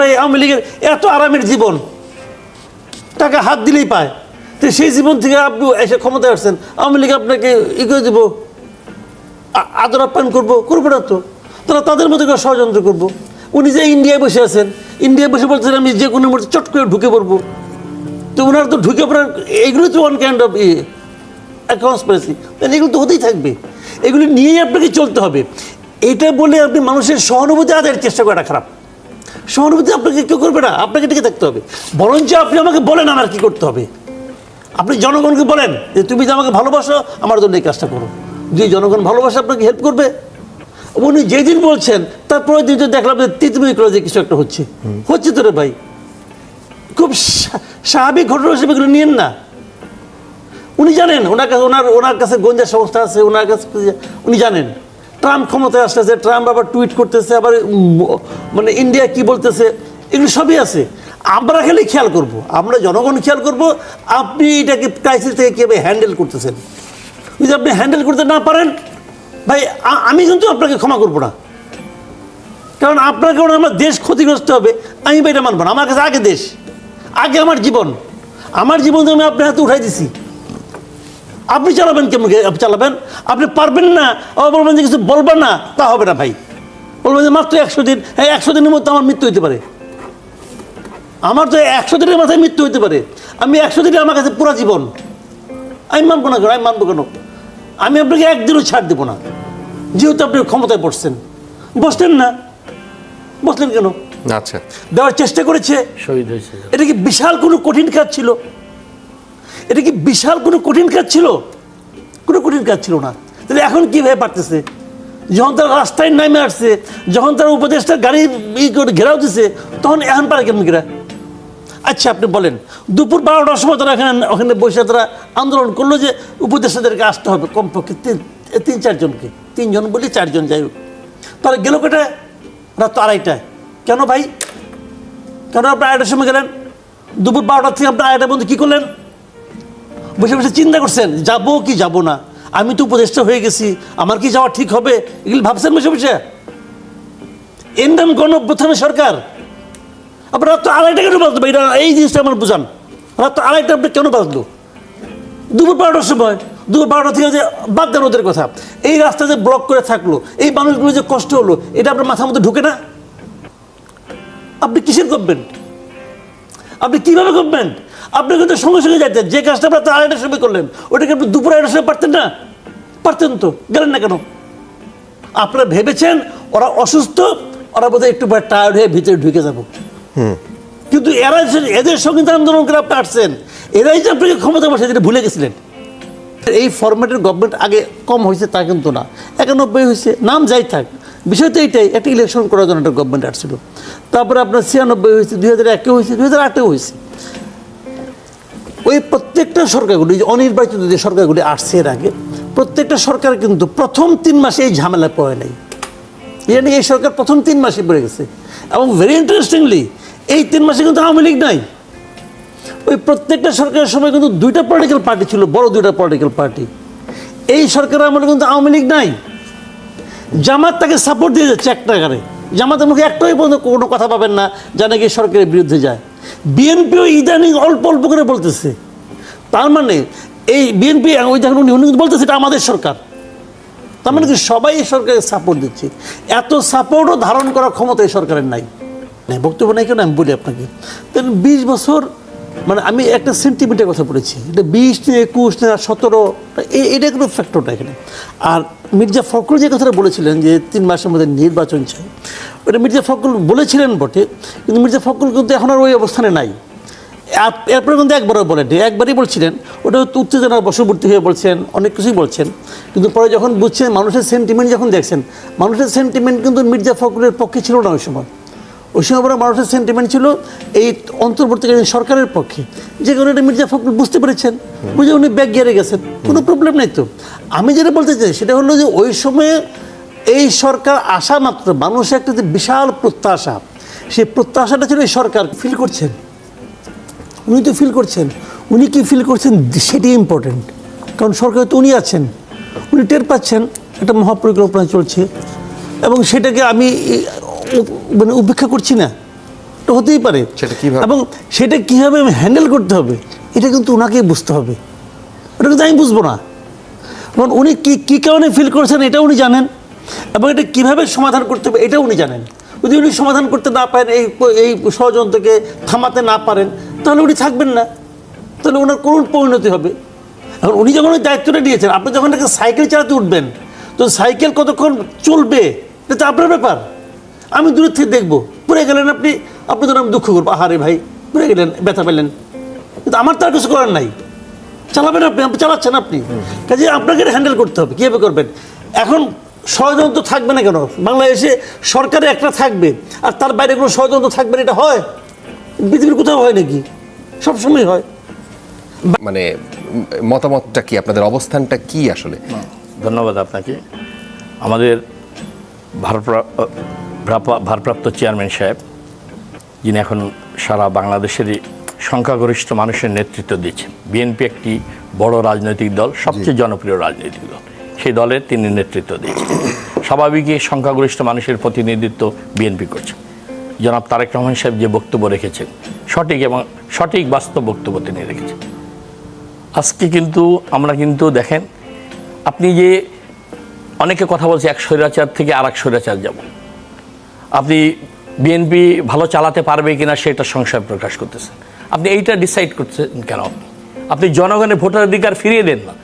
ভাই, আওয়ামী লীগের এত আরামের জীবন। টাকা হাত দিলেই পায়। তো সেই জীবন থেকে আপনি এসে ক্ষমতায় আসছেন। আওয়ামী লীগ আপনাকে ই করে দেবো আদর আপ্যায়ন করব করব না তো? তারা তাদের মতো করে ষড়যন্ত্র করব। উনি যে ইন্ডিয়ায় বসে আছেন, ইন্ডিয়ায় বসে বলছেন, আমি যে কোনো মুহূর্তে চট করে ঢুকে পড়ব। তো ওনার তো ঢুকে পড়ার, এগুলো তো ওয়ান কাইন্ড অফ ইয়ে কনস্পিরেসি এগুলো তো হতেই থাকবে। এগুলি নিয়েই আপনাকে চলতে হবে। এটা বলে আপনি মানুষের সহানুভূতি আদায়ের চেষ্টা করাটা খারাপ। সহানুভূতি আপনাকে কেউ করবে না, আপনাকে টিকে থাকতে হবে। বরঞ্চ আপনি আমাকে বলেন আমার কি করতে হবে। আপনি জনগণকে বলেন যে, তুমি যে আমাকে ভালোবাসো, আমার জন্য এই কাজটা করো। যে জনগণ ভালোবাসে, আপনাকে হেল্প করবে। উনি যেদিন বলছেন তারপরে দিন তো দেখলাম যে তিতমির করে যে কিছু একটা হচ্ছে। হচ্ছে তো রে ভাই। খুব স্বা- স্বাভাবিক ঘটনা হিসেবে এগুলো নিয়েন না। উনি জানেন, ওনার কাছে ওনার ওনার কাছে গঞ্জা সংস্থা আছে, ওনার কাছে উনি জানেন। ট্রাম্প ক্ষমতায় আসতেছে ট্রাম্প আবার টুইট করতেছে, আবার মানে ইন্ডিয়া কি বলতেছে, এগুলো সবই আছে। আমরা খালি খেয়াল করব, আমরা জনগণ খেয়াল করব, আপনি এটাকে ক্রাইসিস থেকে কীভাবে হ্যান্ডেল করতেছেন? যদি আপনি হ্যান্ডেল করতে না পারেন, ভাই আমি কিন্তু আপনাকে ক্ষমা করব না। কারণ আপনার কারণে আমার দেশ ক্ষতিগ্রস্ত হবে, আমি এটা মানবো না। আমার কাছে আগে দেশ, আগে আমার জীবন। আমার জীবন আমি আপনার হাতে উঠাই দিছি। আপনি চালাবেন কেমন চালাবেন? আপনি পারবেন না। আবার বলবেন যে কিছু বলবেন না তা হবে না ভাই। বলবেন যে মাত্র একশো দিন হ্যাঁ একশো দিনের মধ্যে আমার মৃত্যু হতে পারে। আমার তো একশো দিনের মাথায় মৃত্যু হতে পারে। আমি একশো দিনে আমার কাছে পুরা জীবন। আমি মানবো না কেন? আমি মানবো কেন? আমি আপনাকে একদিনও ছাড় দেবো না। যেহেতু আপনি ক্ষমতায় বসছেন। বসলেন না। বসলেন কেন? আচ্ছা। দেওয়ার চেষ্টা করেছে। শহীদ হয়েছে। এটা কি বিশাল কোনো কঠিন কাজ ছিল? এটা কি বিশাল কোনো কঠিন কাজ ছিল? কোনো কঠিন কাজ ছিল না। তাহলে এখন কীভাবে পারতেছে? যখন তারা রাস্তায় নামে আসছে, যখন তারা উপদেশটা গাড়ি ঘেরাও দিছে, তখন এখন পারে কেমন ঘেরা আচ্ছা আপনি বলেন, দুপুর বারোটার সময় তারা এখানে, ওখানে বসে তারা আন্দোলন করল যে উপদেষ্টাদেরকে আসতে হবে কমপক্ষে তিন তিন চারজনকে। তিনজন বলি চারজন, যাই হোক। তারা গেল কেটে রাত আড়াইটায়। কেন ভাই? কেন আপনি আড়াইটার সময় গেলেন? দুপুর বারোটার থেকে আপনি আড়াইটার মধ্যে কী করলেন? বসে বসে চিন্তা করছেন, যাব কি যাব না? আমি তো উপদেষ্টা হয়ে গেছি, আমার কি যাওয়া ঠিক হবে? এগুলি ভাবছেন বসে বসে। ইন্ডিয়ান গণ প্রথমে সরকার। আপনার রাত তো আড়াইটা কেন বাজলো? এটা এই জিনিসটা আমার বুঝান। রাত তো আড়াইটা আপনি কেন বাজলো? দুপুর বারোটার সময়, দুপুর বারোটা থেকে যে বাদ দেন ওদের কথা, এই রাস্তা যে ব্লক করে থাকল, এই মানুষগুলো যে কষ্ট হলো, এটা আপনার মাথার মধ্যে ঢুকে না? আপনি কিসের গভর্নমেন্ট? আপনি কীভাবে গভর্নমেন্ট? আপনি কিন্তু সঙ্গে সঙ্গে যাইতেন যে কাজটা আপনার তো আড়াইটার সময় করলেন ওটাকে আপনি দুপুর আড়াইটার সময় পারতেন না? পারতেন তো গেলেন না কেন? আপনারা ভেবেছেন ওরা অসুস্থ ওরা বোধহয় একটু টায়ার্ড হয়ে ভিতরে ঢুকে যাব। কিন্তু এরা এদের সঙ্গে তো আন্দোলন করে আপনি আসছেন এরাই যে আপনাকে ক্ষমতা বসে যেটা ভুলে গেছিলেন। এই ফরম্যাটের গভর্নমেন্ট আগে কম হয়েছে তা কিন্তু না। একানব্বই হয়েছে নাম যাই থাক। বিষয় তো এইটাই একটা ইলেকশন করার জন্য একটা গভর্নমেন্ট আসছিল। তারপরে আপনার ছিয়ানব্বই হয়েছে দুই হাজার একেও হয়েছে দুই হাজার আটেও হয়েছে। ওই প্রত্যেকটা সরকারগুলি, যে অনির্বাচিত যে সরকারগুলি আসছে এর আগে, প্রত্যেকটা সরকার কিন্তু প্রথম তিন মাসে এই ঝামেলা পড়ে নাই। ইয়ানি এই সরকার প্রথম তিন মাসে পড়ে গেছে। এবং ভেরি ইন্টারেস্টিংলি এই তিন মাসে কিন্তু আওয়ামী লীগ নাই। ওই প্রত্যেকটা সরকারের সময় কিন্তু দুইটা পলিটিক্যাল পার্টি ছিল, বড় দুইটা পলিটিক্যাল পার্টি এই সরকারের আমলে কিন্তু আওয়ামী লীগ নাই। জামাত তাকে সাপোর্ট দিয়ে যাচ্ছে একটা জামাতের মুখে একটাই পর্যন্ত কোনো কথা পাবেন না, যা নাকি সরকারের বিরুদ্ধে যায়। বিএনপিও ইদানিং অল্প অল্প করে বলতেছে। তার মানে এই বিএনপি ওই দেখুন উনি উনি বলতেছে, এটা আমাদের সরকার। তার মানে কি সবাই এই সরকারকে সাপোর্ট দিচ্ছে। এত সাপোর্টও ধারণ করার ক্ষমতা এই সরকারের নাই। বক্তব্য নাই কেন? আমি বলি আপনাকে। তেন বিশ বছর মানে আমি একটা সেন্টিমিটার কথা বলেছি। এটা বিশ একুশ না সতেরো এটা কোনো ফ্যাক্টর না এখানে। আর মির্জা ফখরুল যে কথাটা বলেছিলেন যে তিন মাসের মধ্যে নির্বাচন চাই ওটা মির্জা ফখরুল বলেছিলেন বটে, কিন্তু মির্জা ফখরুল কিন্তু এখন আর ওই অবস্থানে নাই। এরপরে কিন্তু একবারও বলেননি, একবারই বলছিলেন। ওটা হচ্ছে উত্তেজনার বশবর্তী হয়ে বলছেন, অনেক কিছুই বলছেন। কিন্তু পরে যখন বুঝছেন, মানুষের সেন্টিমেন্ট যখন দেখছেন, মানুষের সেন্টিমেন্ট কিন্তু মির্জা ফখরুলের পক্ষে ছিল না ওই সময়। ওই সময় আবার মানুষের সেন্টিমেন্ট ছিল এই অন্তর্বর্তীকালীন সরকারের পক্ষে। যে কারণে এটা মির্জা ফখরুল বুঝতে পেরেছেন, বুঝে উনি ব্যাগ গিয়ারে গেছেন। কোনো প্রবলেম নেই তো। আমি যেটা বলতে চাই, সেটা হলো যে ওই সময়ে এই সরকার আসা মাত্র মানুষের একটা যে বিশাল প্রত্যাশা সেই প্রত্যাশাটা ছিল এই সরকার ফিল করছেন। উনি তো ফিল করছেন। উনি কি ফিল করছেন? সেটি ইম্পর্টেন্ট কারণ সরকার তো উনি আছেন। উনি টের পাচ্ছেন একটা মহাপরিকল্পনা চলছে। এবং সেটাকে আমি মানে উপেক্ষা করছি না। তো হতেই পারে। সেটা কীভাবে? এবং সেটা কীভাবে হ্যান্ডেল করতে হবে এটা কিন্তু ওনাকেই বুঝতে হবে। ওটা কিন্তু আমি বুঝব না। এবং উনি কী কী কারণে ফিল করছেন এটা উনি জানেন। এবং এটা কীভাবে সমাধান করতে হবে এটা উনি জানেন। যদি উনি সমাধান করতে না পারেন এই এই ষড়যন্ত্রকে থামাতে না পারেন তাহলে উনি থাকবেন না। তাহলে ওনার করুণ পরিণতি হবে। এখন উনি যখন ওই দায়িত্বটা নিয়েছেন আপনি যখন একটা সাইকেল চালাতে উঠবেন তো সাইকেল কতক্ষণ চলবে এটা তো আপনার ব্যাপার। আমি দূরের থেকে দেখব পড়ে গেলেন আপনি আপনি ধরুন আমি দুঃখ করব আহারে ভাই পড়ে গেলেন ব্যথা পেলেন। কিন্তু আমার তো আর কিছু করার নাই। চালাবেন আপনি আপনি চালাচ্ছেন আপনি। কাজে আপনাকে হ্যান্ডেল করতে হবে কীভাবে করবেন? এখন ষড়যন্ত্র থাকবে না কেন? বাংলাদেশে সরকারে একটা থাকবে আর তার বাইরে কোনো ষড়যন্ত্র থাকবে না এটা হয়? পৃথিবীর কোথাও হয় নাকি? সবসময় হয়। মানে মতামতটা কি? আপনাদের অবস্থানটা কি আসলে? ধন্যবাদ আপনাকে। আমাদের ভারপ্রা- ভারপ্রা- ভারপ্রাপ্ত চেয়ারম্যান সাহেব যিনি এখন সারা বাংলাদেশেরই সংখ্যাগরিষ্ঠ মানুষের নেতৃত্ব দিচ্ছেন। বিএনপি একটি বড় রাজনৈতিক দল সবচেয়ে জনপ্রিয় রাজনৈতিক দল। সেই দলের তিনি নেতৃত্ব দিয়েছেন। স্বাভাবিকই সংখ্যাগরিষ্ঠ মানুষের প্রতিনিধিত্ব বিএনপি করছে। জনাব তারেক রহমান সাহেব যে বক্তব্য রেখেছেন, সঠিক এবং সঠিক বাস্তব বক্তব্য তিনি রেখেছেন। আজকে কিন্তু আমরা কিন্তু দেখেন, আপনি যে অনেকে কথা বলছে, এক স্বৈরাচার থেকে আর এক স্বৈরাচার যাব। আপনি বিএনপি ভালো চালাতে পারবে কিনা সেটা সংশয় প্রকাশ করতেছেন আপনি এইটা ডিসাইড করছেন কেন আপনি? আপনি জনগণের ভোটাধিকার ফিরিয়ে দেন না।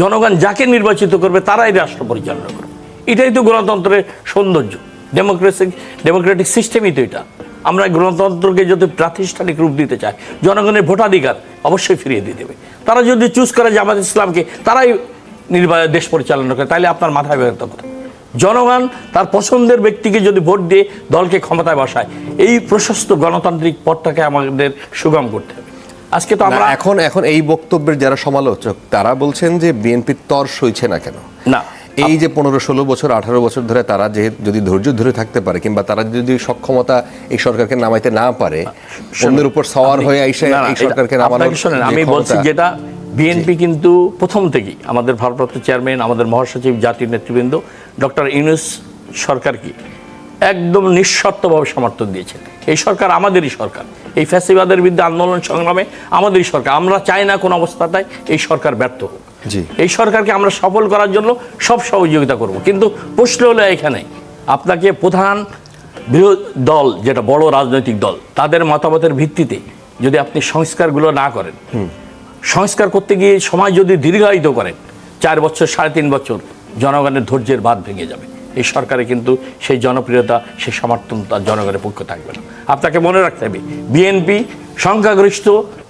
জনগণ যাকে নির্বাচিত করবে, তারাই রাষ্ট্র পরিচালনা করবে। এটাই তো গণতন্ত্রের সৌন্দর্য। ডেমোক্রেসি ডেমোক্রেটিক সিস্টেমই তো এটা। আমরা গণতন্ত্রকে যদি প্রাতিষ্ঠানিক রূপ দিতে চাই, জনগণের ভোটাধিকার অবশ্যই ফিরিয়ে দিয়ে দেবে। তারা যদি চুজ করে জামাত ইসলামকে তারাই নির্বাচন দেশ পরিচালনা করে, তাহলে আপনার মাথায় ব্যর্থ কথা। জনগণ তার পছন্দের ব্যক্তিকে যদি ভোট দিয়ে দলকে ক্ষমতায় বসায়, এই প্রশস্ত গণতান্ত্রিক পথটাকে আমাদের সুগম করতে আজকে তো আমরা এখন এখন এই বক্তব্যের যারা সমালোচক তারা বলছেন যে বিএনপির তর সইছে না কেন? না। এই যে পনেরো ষোলো বছর আঠারো বছর ধরে তারা যে যদি ধৈর্য ধরে থাকতে পারে কিংবা তারা যদি সক্ষমতা এই সরকারকে নামাইতে না পারে অন্যের উপর সওয়ার হয়ে আইসে এই সরকারকে নামানোর আমি বলছি যেটা বিএনপি কিন্তু প্রথম থেকেই আমাদের ভারপ্রাপ্ত চেয়ারম্যান আমাদের মহাসচিব জাতির নেতৃবৃন্দ ডক্টর ইউনুস সরকারকে একদম নিঃশর্তভাবে সমর্থন দিয়েছেন এই সরকার আমাদেরই সরকার। এই ফ্যাসিবাদের বিরুদ্ধে আন্দোলন সংগ্রামে আমাদেরই সরকার। আমরা চাই না কোনো অবস্থাটাই এই সরকার ব্যর্থ হোক। জি। এই সরকারকে আমরা সফল করার জন্য সব সহযোগিতা করব। কিন্তু প্রশ্ন হলো এখানে আপনাকে প্রধান বিরোধ দল যেটা বড় রাজনৈতিক দল তাদের মতামতের ভিত্তিতে যদি আপনি সংস্কারগুলো না করেন সংস্কার করতে গিয়ে সময় যদি দীর্ঘায়িত করেন চার বছর সাড়ে তিন বছর জনগণের ধৈর্যের বাদ ভেঙে যাবে। এই সরকারে কিন্তু সেই জনপ্রিয়তা, সেই সমর্থন তার জনগণের পক্ষে থাকবে না। আপনাকে মনে রাখতে হবে, বিএনপি সংখ্যাগরিষ্ঠ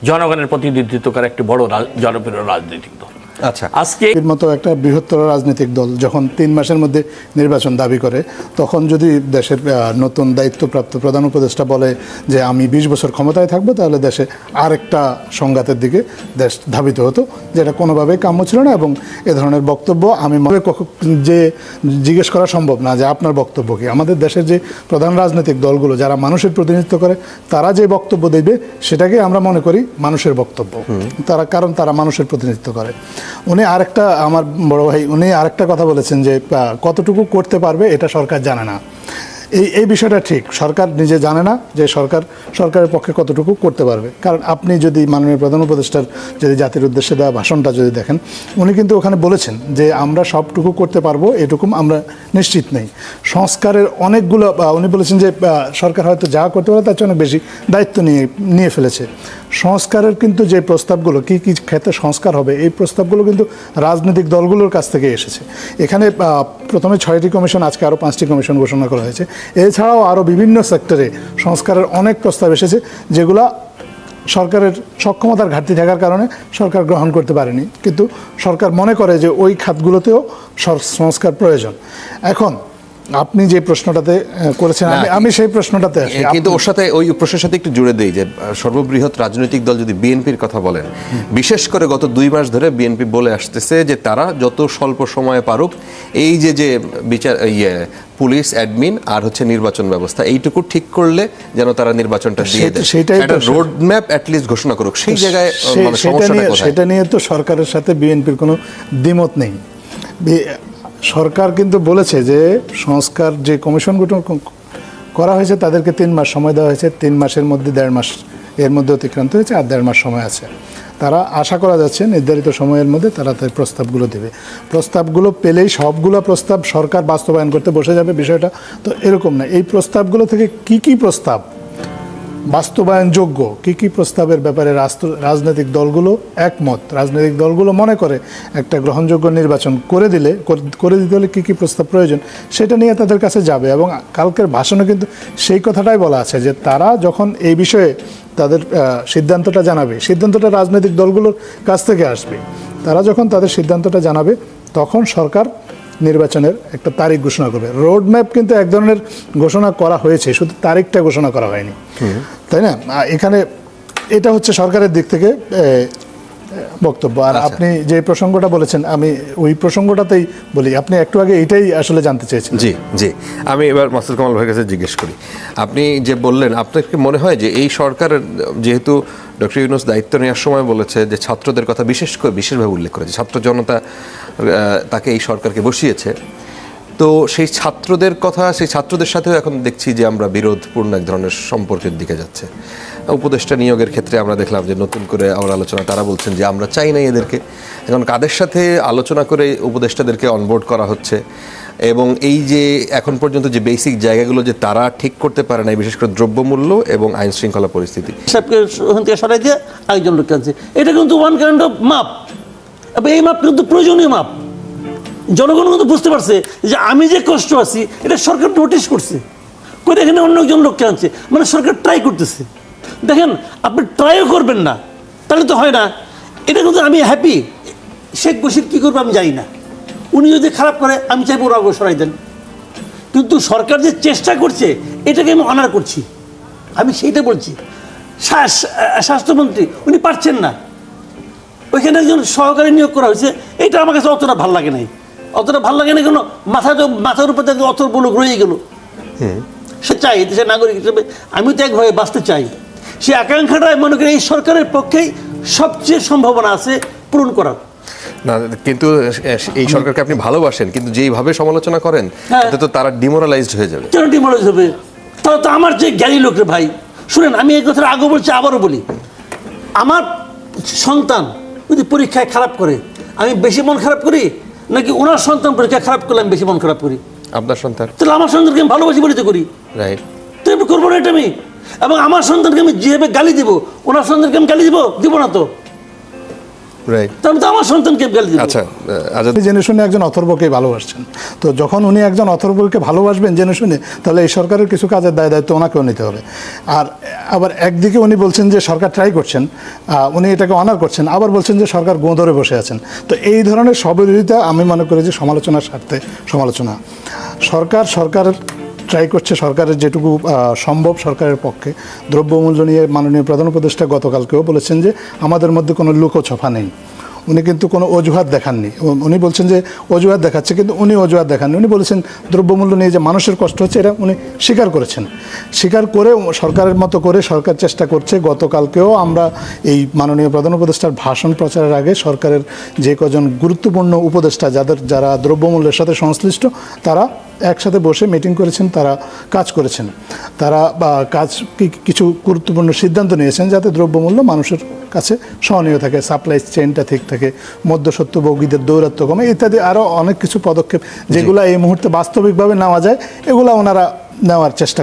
জনগণের প্রতিনিধিত্ব করে একটি বড় জনপ্রিয় রাজনৈতিক দল আচ্ছা। আজকে এর মতো একটা বৃহত্তর রাজনৈতিক দল যখন তিন মাসের মধ্যে নির্বাচন দাবি করে তখন যদি দেশের নতুন দায়িত্বপ্রাপ্ত প্রধান উপদেষ্টা বলে যে আমি বিশ বছর ক্ষমতায় থাকব তাহলে দেশে আরেকটা সংঘাতের দিকে দেশ ধাবিত হতো যেটা কোনোভাবেই কাম্য ছিল না এবং এ ধরনের বক্তব্য আমি মনে যে জিজ্ঞেস করা সম্ভব না যে আপনার বক্তব্য কি। আমাদের দেশের যে প্রধান রাজনৈতিক দলগুলো যারা মানুষের প্রতিনিধিত্ব করে তারা যে বক্তব্য দেবে সেটাকে আমরা মনে করি মানুষের বক্তব্য। তারা কারণ তারা মানুষের প্রতিনিধিত্ব করে। উনি আরেকটা, আমার বড় ভাই, উনি আরেকটা কথা বলেছেন যে কতটুকু করতে পারবে এটা সরকার জানে না। এই এই বিষয়টা ঠিক। সরকার নিজে জানে না যে সরকার, সরকারের পক্ষে কতটুকু করতে পারবে। কারণ আপনি যদি মাননীয় প্রধান উপদেষ্টার যদি জাতির উদ্দেশ্যে দেওয়া ভাষণটা যদি দেখেন, উনি কিন্তু ওখানে বলেছেন যে আমরা সবটুকু করতে পারব এটুকু আমরা নিশ্চিত নেই। সংস্কারের অনেকগুলো উনি বলেছেন যে সরকার হয়তো যা করতে পারে তার চেয়ে অনেক বেশি দায়িত্ব নিয়ে নিয়ে ফেলেছে। সংস্কারের কিন্তু যে প্রস্তাবগুলো, কি কি ক্ষেত্রে সংস্কার হবে, এই প্রস্তাবগুলো কিন্তু রাজনৈতিক দলগুলোর কাছ থেকে এসেছে। এখানে প্রথমে ছয়টি কমিশন, আজকে আরও পাঁচটি কমিশন ঘোষণা করা হয়েছে। এছাড়াও আরও বিভিন্ন সেক্টরে সংস্কারের অনেক প্রস্তাব এসেছে, যেগুলা সরকারের সক্ষমতার ঘাটতি থাকার কারণে সরকার গ্রহণ করতে পারেনি। কিন্তু সরকার মনে করে যে ওই খাতগুলোতেও সংস্কার প্রয়োজন। এখন আপনি যে প্রশ্নটাতে করেছেন আমি সেই প্রশ্নটাতে আসি। কিন্তু ওর সাথে ওই প্রশ্নের সাথে একটু জুড়ে দেই যে সর্ববৃহৎ রাজনৈতিক দল যদি বিএনপির কথা বলেন বিশেষ করে গত দুই মাস ধরে বিএনপি বলে আসতেছে যে তারা যত স্বল্প সময়ে পারুক এই যে যে বিচার ইয়ে পুলিশ অ্যাডমিন আর হচ্ছে নির্বাচন ব্যবস্থা এইটুকু ঠিক করলে যেন তারা নির্বাচনটা দিয়ে দেয়। সেটাই রোড ম্যাপ অ্যাটলিস্ট ঘোষণা করুক। সেই জায়গায় মানে সেটা সমস্যাটা নিয়ে সেটা নিয়ে তো সরকারের সাথে বিএনপির কোনো দ্বিমত নেই। সরকার কিন্তু বলেছে যে সংস্কার যে কমিশন গঠন করা হয়েছে, তাদেরকে তিন মাস সময় দেওয়া হয়েছে। তিন মাসের মধ্যে দেড় মাস, এর মধ্যে অতিক্রান্ত হয়েছে আর দেড় মাস সময় আছে। তারা আশা করা যাচ্ছে নির্ধারিত সময়ের মধ্যে তারা তাদের প্রস্তাবগুলো দেবে। প্রস্তাবগুলো পেলেই সবগুলো প্রস্তাব সরকার বাস্তবায়ন করতে বসে যাবে বিষয়টা। তো এরকম না। এই প্রস্তাবগুলো থেকে কি কি প্রস্তাব বাস্তবায়নযোগ্য? কি কি প্রস্তাবের ব্যাপারে রাজনৈতিক দলগুলো একমত? রাজনৈতিক দলগুলো মনে করে একটা গ্রহণযোগ্য নির্বাচন করে দিলে, করে দিতে হলে কী কী প্রস্তাব প্রয়োজন সেটা নিয়ে তাদের কাছে যাবে। এবং কালকের ভাষণে কিন্তু সেই কথাটাই বলা আছে যে তারা যখন এই বিষয়ে তাদের সিদ্ধান্তটা জানাবে, সিদ্ধান্তটা রাজনৈতিক দলগুলোর কাছ থেকে আসবে। তারা যখন তাদের সিদ্ধান্তটা জানাবে, তখন সরকার নির্বাচনের একটা তারিখ ঘোষণা করবে। রোড ম্যাপ কিন্তু এক ধরনের ঘোষণা করা হয়েছে শুধু তারিখটা ঘোষণা করা হয়নি। তাই না? এখানে এটা হচ্ছে সরকারের দিক থেকে বক্তব্য। আর আপনি যে প্রসঙ্গটা বলেছেন আমি ওই প্রসঙ্গটাতেই বলি। আপনি একটু আগে এটাই আসলে জানতে চেয়েছেন জি জি। আমি এবার মাসুদ কামাল ভাইয়ের কাছে জিজ্ঞেস করি। আপনি যে বললেন আপনার কি মনে হয় যে এই সরকারের যেহেতু ডক্টর ইউনুস দায়িত্ব নেওয়ার সময় বলেছে যে ছাত্রদের কথা বিশেষ করে বিশেষভাবে উল্লেখ করেছে ছাত্র জনতা তাকে এই সরকারকে বসিয়েছে। তো সেই ছাত্রদের কথা, সেই ছাত্রদের সাথেও এখন দেখছি যে আমরা বিরোধপূর্ণ এক ধরনের সম্পর্কের দিকে যাচ্ছে। উপদেষ্টা নিয়োগের ক্ষেত্রে আমরা দেখলাম যে নতুন করে আমার আলোচনা, তারা বলছেন যে আমরা চাই নাই এদেরকে। এখন কাদের সাথে আলোচনা করে উপদেষ্টাদেরকে অনবোর্ড করা হচ্ছে? এবং এই যে এখন পর্যন্ত যে বেসিক জায়গাগুলো যে তারা ঠিক করতে পারে না বিশেষ করে দ্রব্যমূল্য এবং আইন শৃঙ্খলা পরিস্থিতি সরাই দিয়ে আরেকজন লোককে আনছে। এটা কিন্তু ওয়ান কাইন্ড অফ মাপ এই মাপ কিন্তু প্রয়োজনীয় মাপ। জনগণ কিন্তু বুঝতে পারছে যে আমি যে কষ্ট আছি, এটা সরকার নোটিশ করছে। করে এখানে অন্য একজন লোককে আনছে মানে সরকার ট্রাই করতেছে। দেখেন, আপনি ট্রাইও করবেন না, তাহলে তো হয় না। এটা কিন্তু আমি হ্যাপি শেখ বসির কী করবে আমি জানি না। উনি যদি খারাপ করে, আমি চাইব ওরা সরাই দেন। কিন্তু সরকার যে চেষ্টা করছে, এটাকে আমি অনার করছি। আমি সেইটা বলছি। স্বাস্থ্যমন্ত্রী, উনি পারছেন না। ওইখানে একজন সহকারী নিয়োগ করা হয়েছে। এটা আমার কাছে অতটা ভালো লাগে নাই। অতটা ভালো লাগে না কেন? মাথা তো মাথার উপর থেকে অত বলুক রয়ে গেল। সে চাই দেশের নাগরিক হিসেবে। আমি তো একভাবে বাঁচতে চাই। সে আকাঙ্ক্ষাটাই মনে করি এই সরকারের পক্ষেই সবচেয়ে সম্ভাবনা আছে পূরণ করার। না কিন্তু এই সরকারকে আপনি ভালোবাসেন কিন্তু যেইভাবে সমালোচনা করেন হ্যাঁ। তাতে তো তারা ডিমোরালাইজড হয়ে যাবে। কেন ডিমোরাইজ হবে? তাহলে তো আমার যে জ্ঞানী লোক রে ভাই। শুনেন আমি এই কথাটা আগে বলছি আবারও বলি। আমার সন্তান যদি পরীক্ষায় খারাপ করে আমি বেশি মন খারাপ করি? নাকি ওনার সন্তান পরীক্ষায় খারাপ করলে আমি বেশি মন খারাপ করি? আপনার সন্তান। তাহলে আমার সন্তানকে আমি ভালোবাসি বলিতে করি। রাইট তো আমি করব না এটা আমি। এবং আমার সন্তানকে আমি যেভাবে গালি দিব ওনার সন্তানকে আমি গালি দিব? দিব না তো। তো আমার সন্তানকে আমি গালি দিব। আচ্ছা আজাদ জেনে শুনে একজন অথর্বকে ভালোবাসছেন। তো যখন উনি একজন অথর্বকে ভালোবাসবেন জেনে শুনে তাহলে এই সরকারের কিছু কাজের দায় দায়িত্ব ওনাকেও নিতে হবে। আর আবার একদিকে উনি বলছেন যে সরকার ট্রাই করছেন উনি এটাকে অনার করছেন আবার বলছেন যে সরকার গোঁ ধরে বসে আছেন। তো এই ধরনের সবিরোধিতা আমি মনে করি যে সমালোচনার স্বার্থে সমালোচনা। সরকার সরকারের ট্রাই করছে সরকারের যেটুকু সম্ভব সরকারের পক্ষে। দ্রব্যমূল্য নিয়ে মাননীয় প্রধান উপদেষ্টা গতকালকেও বলেছেন যে আমাদের মধ্যে কোনো লুকোছফা নেই। উনি কিন্তু কোনো অজুহাত দেখাননি। উনি বলছেন যে অজুহাত দেখাচ্ছে, কিন্তু উনি অজুহাত দেখাননি। উনি বলেছেন দ্রব্যমূল্য নিয়ে যে মানুষের কষ্ট হচ্ছে, এটা উনি স্বীকার করেছেন। স্বীকার করে সরকারের মতো করে সরকার চেষ্টা করছে। গতকালকেও আমরা এই মাননীয় প্রধান উপদেষ্টার ভাষণ প্রচারের আগে সরকারের যে কজন গুরুত্বপূর্ণ উপদেষ্টা, যাদের, যারা দ্রব্যমূল্যের সাথে সংশ্লিষ্ট, তারা একসাথে বসে মিটিং করেছেন, তারা কাজ করেছেন। তারা, বা কাজ কিছু গুরুত্বপূর্ণ সিদ্ধান্ত নিয়েছেন যাতে দ্রব্যমূল্য মানুষের কাছে সহনীয় থাকে সাপ্লাই চেইনটা ঠিক থাকে বৌগীদের দৌরাত্ম কমে, ইত্যাদি আরও অনেক কিছু পদক্ষেপ যেগুলো এই মুহূর্তে বাস্তবিকভাবে নেওয়া যায়, এগুলো ওনারা নেওয়ার চেষ্টা